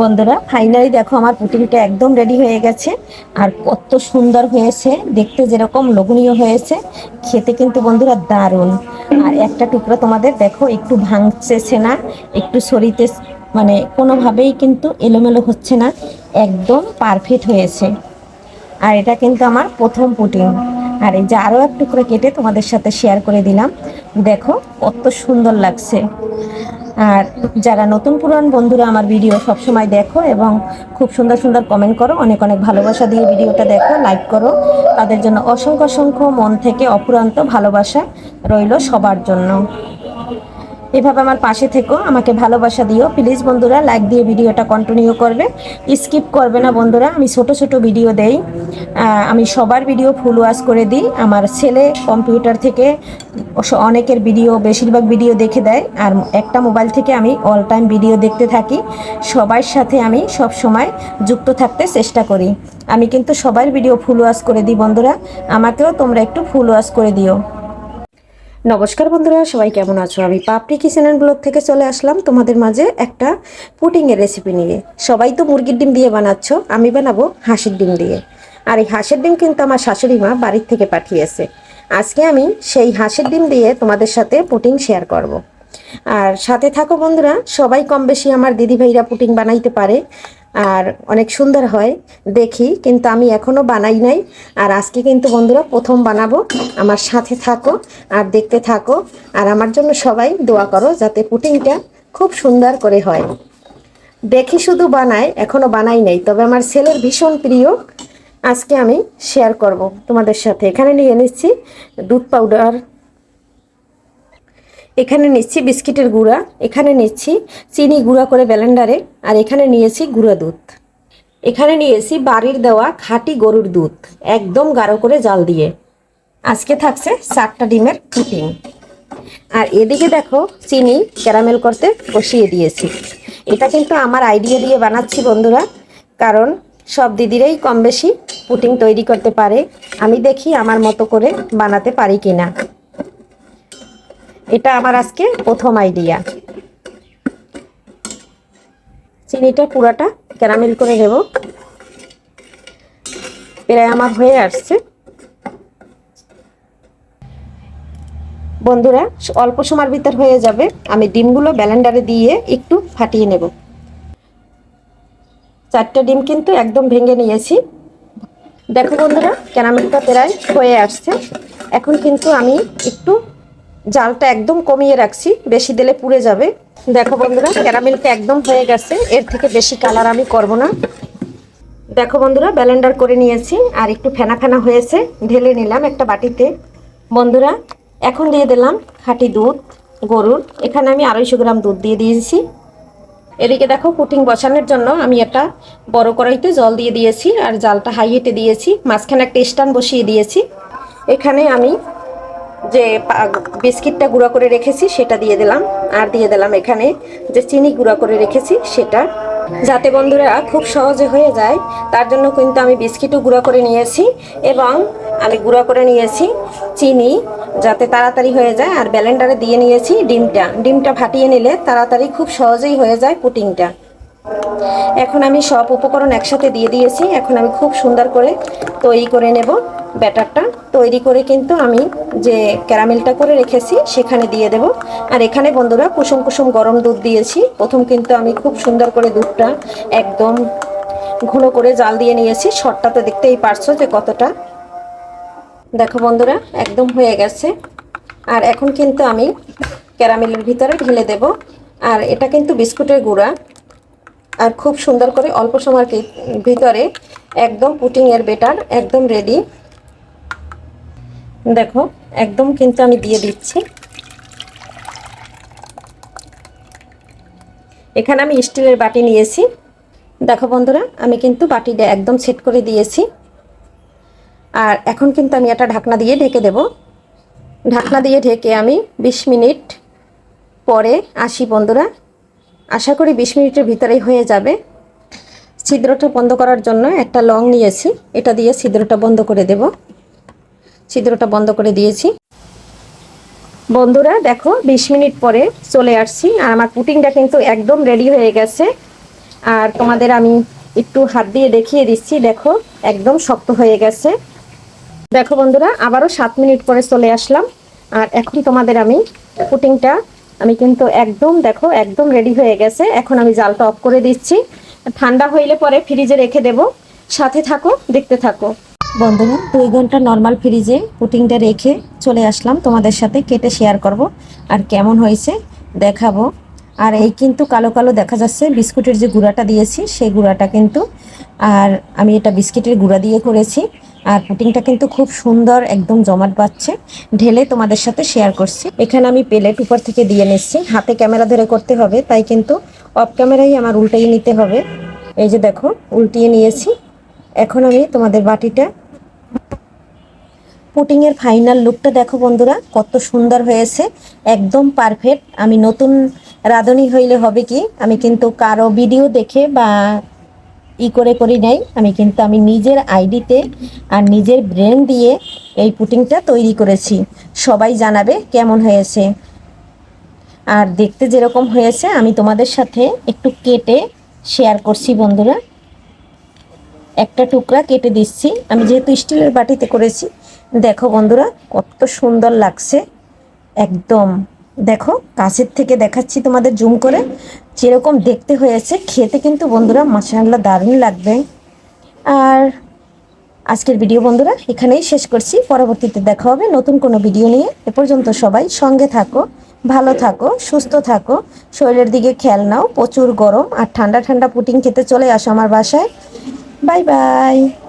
বন্ধুরা ফাইনালি দেখো আমার পুটিংটা একদম রেডি হয়ে গেছে। আর কত সুন্দর হয়েছে, দেখতে যেরকম লোভনীয় হয়েছে, খেতে কিন্তু বন্ধুরা দারুণ। আর একটা টুকরো তোমাদের দেখো, একটু ভাঙছে না, একটু শরীরে মানে কোনোভাবেই কিন্তু এলোমেলো হচ্ছে না, একদম পারফেক্ট হয়েছে। আর এটা কিন্তু আমার প্রথম পুটিং আর এই যে আরও এক টুকরো কেটে তোমাদের সাথে শেয়ার করে দিলাম। দেখো, কত সুন্দর লাগছে। আর যারা নতুন পুরান বন্ধুরা আমার ভিডিও সবসময় দেখো এবং খুব সুন্দর সুন্দর কমেন্ট করো, অনেক অনেক ভালোবাসা দিয়ে ভিডিওটা দেখো লাইক করো। তাদের জন্য অসংখ্য অসংখ্য মন থেকে অপুরান্ত ভালোবাসা রইল সবার জন্য। এভাবে আমার পাশে থেকো, আমাকে ভালোবাসা দিও। প্লিজ বন্ধুরা লাইক দিয়ে ভিডিওটা কন্টিনিউ করবে। স্কিপ করবে না বন্ধুরা, আমি ছোট ছোট ভিডিও দেই। আমি সবার ভিডিও ফুল ওয়াশ করে দিই। আমার ছেলে কম্পিউটার থেকে অনেকের ভিডিও বেশিরভাগ ভিডিও দেখে দেয়। আর একটা মোবাইল থেকে আমি অল টাইম ভিডিও দেখতে থাকি। সবার সাথে আমি সব সময় যুক্ত থাকতে চেষ্টা করি। আমি কিন্তু সবার ভিডিও ফুল ওয়াশ করে দিই বন্ধুরা। আমাকেও তোমরা একটু ফুল ওয়াশ করে দিও। নমস্কার বন্ধুরা, সবাই কেমন আছো? আমি পাপড়ি কিচেন অ্যান্ড ব্লগ থেকে চলে আসলাম তোমাদের মাঝে একটা পুটিংয়ের রেসিপি নিয়ে। সবাই তো মুরগির ডিম দিয়ে বানাচ্ছ, আমি বানাবো হাঁসের ডিম দিয়ে। আর এই হাঁসের ডিম কিন্তু আমার শাশুড়ি মা বাড়ির থেকে পাঠিয়েছে। আজকে আমি সেই হাঁসের ডিম দিয়ে তোমাদের সাথে পুটিং শেয়ার করব। আর সাথে থাকো বন্ধুরা, সবাই কম বেশি আমার দিদিভাইরা পুটিং বানাইতে পারে। আর অনেক সুন্দর হয়, দেখি, কিন্তু আমি এখনও বানাই নাই। আর আজকে কিন্তু বন্ধুরা প্রথম বানাবো। আমার সাথে থাকো আর দেখতে থাকো। আর আমার জন্য সবাই দোয়া করো যাতে পুটিংটা খুব সুন্দর করে হয়। দেখি শুধু বানাই এখনও বানাই নাই। তবে আমার ছেলের ভীষণ প্রিয়। আজকে আমি শেয়ার করব তোমাদের সাথে। এখানে নিয়ে নিচ্ছি দুধ পাউডার এখানে নিচ্ছি বিস্কিটের গুঁড়া, এখানে নিচ্ছি চিনি গুঁড়া করে ব্লেন্ডারে, আর এখানে নিয়েছি গুঁড়া দুধ। এখানে নিয়েছি বাড়ির দেওয়া খাঁটি গরুর দুধ, একদম গাঢ় করে জাল দিয়ে। আজকে থাকছে চারটা ডিমের পুটিং আর এদিকে দেখো চিনি ক্যারামেল করতে বসিয়ে দিয়েছি। এটা কিন্তু আমার আইডিয়া দিয়ে বানাচ্ছি বন্ধুরা, কারণ সব দিদিরাই কম বেশি পুটিং তৈরি করতে পারে। আমি দেখি আমার মতো করে বানাতে পারি কিনা। এটা আমার আজকে প্রথম আইডিয়া চিনিটা পুরাটা ক্যারামেল করে নেব। প্রায় আমার হয়ে আসছে। বন্ধুরা, অল্প সময়ের ভিতর হয়ে যাবে। আমি ডিমগুলো ব্যালেন্ডারে দিয়ে একটু ফাটিয়ে নেব। চারটা ডিম কিন্তু একদম ভেঙে নিয়েছি। দেখো বন্ধুরা, ক্যারামেলটা প্রায় হয়ে আসছে। এখন কিন্তু আমি একটু জালটা একদম কমিয়ে রাখছি, বেশি দিলে পুড়ে যাবে। দেখো বন্ধুরা, ক্যারামেলটা একদম হয়ে গেছে, এর থেকে বেশি কালার আমি করব না। দেখো বন্ধুরা ব্যালেন্ডার করে নিয়েছি, আর একটু ফেনা ফেনা হয়েছে, ঢেলে নিলাম একটা বাটিতে। বন্ধুরা, এখন দিয়ে দিলাম খাঁটি দুধ, গরুর। এখানে আমি আড়াইশো গ্রাম দুধ দিয়ে দিয়েছি। এদিকে দেখো, পুটিং বসানোর জন্য আমি একটা বড় কড়াইতে জল দিয়ে দিয়েছি, আর জালটা হাই হিটে দিয়েছি, মাঝখানে একটা স্ট্যান্ড বসিয়ে দিয়েছি। এখানে আমি যে বিস্কিটটা গুঁড়া করে রেখেছি, সেটা দিয়ে দিলাম। আর দিয়ে দিলাম এখানে যে চিনি গুঁড়া করে রেখেছি, সেটা। যাতে বন্ধুরা খুব সহজে হয়ে যায়, তার জন্য কিন্তু আমি বিস্কিটও গুঁড়া করে নিয়েছি এবং আমি গুঁড়া করে নিয়েছি চিনি, যাতে তাড়াতাড়ি হয়ে যায়। আর ব্যালেন্ডারে দিয়ে নিয়েছি ডিমটা। ডিমটা ফাটিয়ে নিলে তাড়াতাড়ি খুব সহজেই হয়ে যায় পুটিংটা। এখন আমি সব উপকরণ একসাথে দিয়ে দিয়েছি। এখন আমি খুব সুন্দর করে তৈরি করে নেব। ব্যাটারটা তৈরি করে কিন্তু আমি যে ক্যারামেলটা করে রেখেছি, সেখানে দিয়ে দেব। আর এখানে বন্ধুরা কুসুম কুসুম গরম দুধ দিয়েছি। প্রথম কিন্তু আমি খুব সুন্দর করে দুধটা একদম ঘন করে জাল দিয়ে নিয়েছি। শর্টটা তো দেখতেই পারছ যে কতটা। দেখো বন্ধুরা, একদম হয়ে গেছে। আর এখন কিন্তু আমি ক্যারামেলের ভিতরে ঢেলে দেব। আর এটা কিন্তু বিস্কুটের গুঁড়া। আর খুব সুন্দর করে অল্প সময়ের ভিতরে একদম পুটিংয়ের বেটার একদম রেডি দেখো, একদম কিন্তু আমি দিয়ে দিচ্ছি। এখানে আমি স্টিলের বাটি নিয়েছি। দেখো বন্ধুরা, আমি কিন্তু বাটিটা একদম সেট করে দিয়েছি। আর এখন কিন্তু আমি এটা ঢাকনা দিয়ে ঢেকে দেব। ঢাকনা দিয়ে ঢেকে আমি বিশ মিনিট পরে আসি বন্ধুরা। আশা করি বিশ মিনিটের ভিতরেই হয়ে যাবে। ছিদ্রটা বন্ধ করার জন্য একটা লং নিয়েছি। এটা দিয়ে ছিদ্রটা বন্ধ করে দেব। ছিদ্রটা বন্ধ করে দিয়েছি। বন্ধুরা, দেখো, বিশ মিনিট পরে চলে আসছি আর আমার পুটিংটা কিন্তু একদম রেডি হয়ে গেছে। আর তোমাদের আমি একটু হাত দিয়ে দেখিয়ে দিচ্ছি, দেখো, একদম শক্ত হয়ে গেছে। দেখো বন্ধুরা, আবারও সাত মিনিট পরে চলে আসলাম। আর এখন তোমাদের আমি পুটিংটা, আমি কিন্তু একদম, দেখো, একদম রেডি হয়ে গেছে। এখন আমি জালটা অফ করে দিচ্ছি। ঠান্ডা হইলে পরে ফ্রিজে রেখে দেব। সাথে থাকো, দেখতে থাকো। বন্ধুরা দুই ঘণ্টা নর্মাল ফ্রিজে পুটিংটা রেখে চলে আসলাম তোমাদের সাথে কেটে শেয়ার করব। আর কেমন হয়েছে দেখাবো। আর এই কিন্তু কালো কালো দেখা যাচ্ছে, বিস্কুটের যে গুঁড়াটা দিয়েছি, সেই গুঁড়াটা কিন্তু আর আমি এটা বিস্কিটের গুঁড়া দিয়ে করেছি। আর পুটিংটা কিন্তু খুব সুন্দর, একদম জমাট পাচ্ছে ঢেলে তোমাদের সাথে শেয়ার করছি। এখানে আমি প্লেট উপর থেকে দিয়ে নিচ্ছি। হাতে ক্যামেরা ধরে করতে হবে, তাই কিন্তু অফ ক্যামেরাই আমার উল্টাই নিতে হবে। এই যে দেখো, উল্টিয়ে নিয়েছি। এখন আমি তোমাদের বাটিটা পুটিংয়ের ফাইনাল লুকটা দেখো বন্ধুরা, কত সুন্দর হয়েছে, একদম পারফেক্ট আমি নতুন রাঁধুনি হইলে হবে কি, আমি কিন্তু কারও ভিডিও দেখে বা ই করে করি নাই, আমি কিন্তু আমি নিজের আইডিতে আর নিজের ব্রেন দিয়ে এই পুটিংটা তৈরি করেছি। সবাই জানাবে কেমন হয়েছে। আর দেখতে যেরকম হয়েছে, আমি তোমাদের সাথে একটু কেটে শেয়ার করছি বন্ধুরা। একটা টুকরা কেটে দিচ্ছি। আমি যেহেতু স্টিলের বাটিতে করেছি দেখো বন্ধুরা, কত সুন্দর লাগছে। একদম, দেখো, কাছের থেকে দেখাচ্ছি তোমাদের জুম করে। যেরকম দেখতে হয়েছে, খেতে কিন্তু বন্ধুরা মাসাল্লাহ দারুণ লাগবে। আর আজকের ভিডিও বন্ধুরা, এখানেই শেষ করছি। পরবর্তীতে দেখা হবে নতুন কোনো ভিডিও নিয়ে। এ পর্যন্ত সবাই সঙ্গে থাকো, ভালো থাকো, সুস্থ থাকো। শরীরের দিকে খেয়াল নাও, প্রচুর গরম আর ঠান্ডা ঠান্ডা পুটিং খেতে চলে আসো আমার বাসায়। Bye bye.